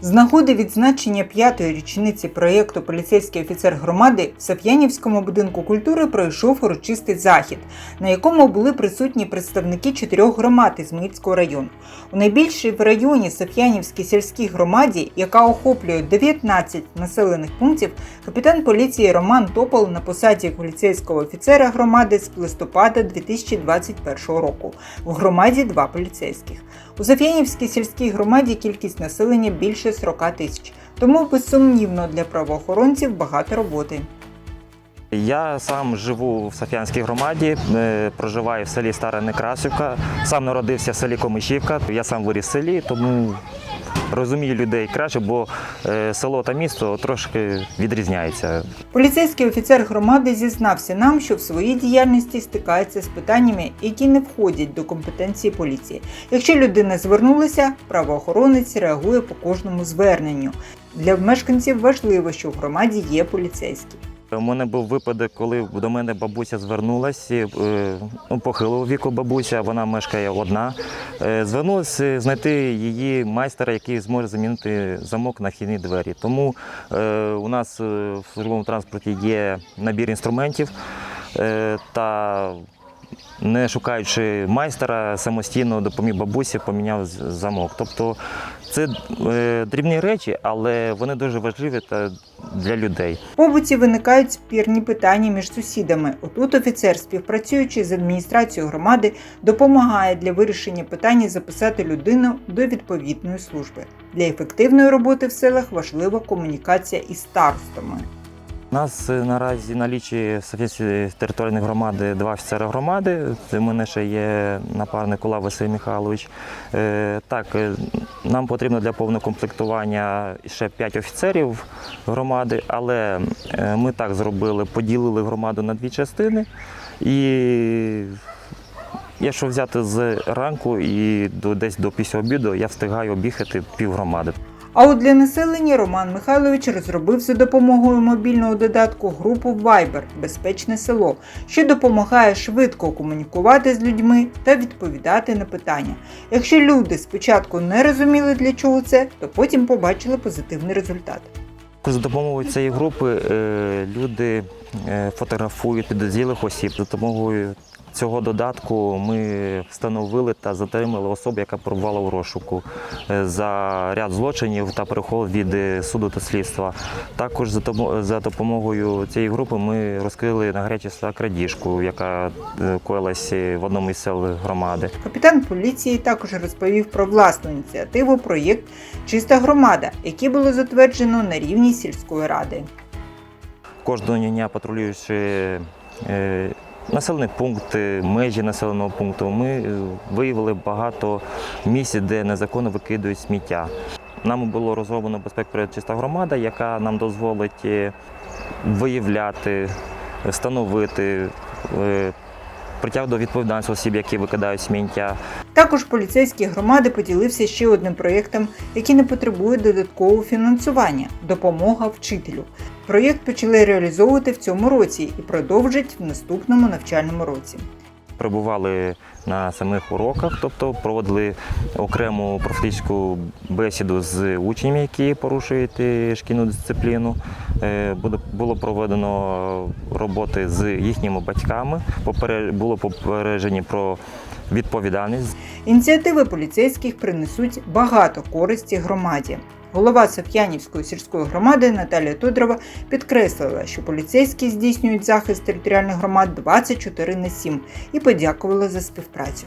З нагоди відзначення п'ятої річниці проєкту Поліцейський офіцер громади в Сап'янівському будинку культури пройшов урочистий захід, на якому були присутні представники чотирьох громад із Мицького району. У найбільшій в районі Сап'янівській сільській громаді, яка охоплює 19 населених пунктів, капітан поліції Роман Топол на посаді поліцейського офіцера громади з листопада 2021 року. В громаді два поліцейських. У Соф'янівській сільській громаді кількість населення більше 40 тисяч, тому безсумнівно для правоохоронців багато роботи. Я сам живу в Софіянській громаді, е, проживаю в селі Стара Некрасівка. Сам народився в селі Комишівка. Я сам виріс в селі, тому розумію людей краще, бо е, село та місто трошки відрізняється. Поліцейський офіцер громади зізнався нам, що в своїй діяльності стикається з питаннями, які не входять до компетенції поліції. Якщо людина звернулася, правоохоронець реагує по кожному зверненню. Для мешканців важливо, що в громаді є поліцейські. У мене був випадок, коли до мене бабуся звернулася, е, ну, похилого віку бабуся, вона мешкає одна. Е, Звернулася знайти її майстера, який зможе замінити замок на хідні двері. Тому е, у нас е, в службовому транспорті є набір інструментів е, та. Не шукаючи майстера, самостійно допоміг бабусі, поміняв замок. Тобто це е, дрібні речі, але вони дуже важливі та для людей. В побуті виникають спірні питання між сусідами. Отут офіцер, співпрацюючи з адміністрацією громади, допомагає для вирішення питання записати людину до відповідної служби. Для ефективної роботи в селах важлива комунікація із старостами. У нас е, наразі налічі Софійської територіальної громади два офіцери громади. В мене ще є напарник Ула Василь Михайлович. Е, Так, е, нам потрібно для повного комплектування ще 5 офіцерів громади, але ми так зробили, поділили громаду на дві частини. І якщо взяти з ранку і десь до після обіду, я встигаю об'їхати пів громади. А от для населення Роман Михайлович розробив за допомогою мобільного додатку групу Viber Безпечне село, що допомагає швидко комунікувати з людьми та відповідати на питання. Якщо люди спочатку не розуміли для чого це, то потім побачили позитивний результат. За допомогою цієї групи е, люди е, фотографують підозрілих осіб. За допомогою цього додатку ми встановили та затримали особу, яка перебувала у розшуку е, за ряд злочинів та переход від е, суду та слідства. Також за допомогою цієї групи ми розкрили на гарячі крадіжку, яка е, коїлась в одному із сел громади. Капітан поліції також розповів про власну ініціативу проєкт Чиста громада, який було затверджено на рівні сільської ради. Кожного дня патрулюючи е, населений пункт, е, межі населеного пункту, ми е, виявили багато місць, де незаконно викидують сміття. Нам було розроблено безпек чиста громада, яка нам дозволить е, виявляти, встановити, е, притягти до відповідальності осіб, які викидають сміття. Також поліцейські громади поділився ще одним проєктом, який не потребує додаткового фінансування допомога вчителю. Проєкт почали реалізовувати в цьому році і продовжать в наступному навчальному році. Перебували на самих уроках, тобто проводили окрему профілактичну бесіду з учнями, які порушують е, шкільну дисципліну. Е, Було проведено роботи з їхніми батьками. Було попереджені про відповідальність. Ініціативи поліцейських принесуть багато користі громаді. Голова Соф'янівської сільської громади Наталія Тодрова підкреслила, що поліцейські здійснюють захист територіальних громад 24 на 7 і подякувала за співпрацю.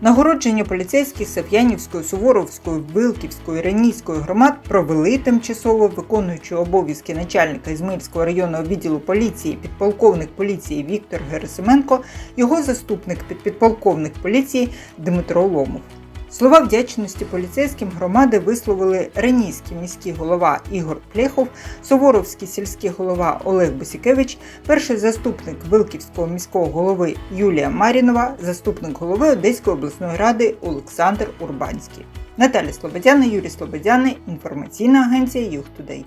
Нагородження поліцейських Сап'янівської, Суворовської, Вилківської, Ренійської громад провели тимчасово виконуючи обов'язки начальника Ізмаїльського районного відділу поліції підполковник поліції Віктор Герасименко, його заступник підполковник поліції Дмитро Ломов. Слова вдячності поліцейським громади висловили Ренійський міський голова Ігор Плехов, Суворовський сільський голова Олег Босікевич, перший заступник Вилківського міського голови Юлія Марінова, заступник голови Одеської обласної ради Олександр Урбанський. Наталя Слободяна, Юрій Слободяний, інформаційна агенція Юг Тудей.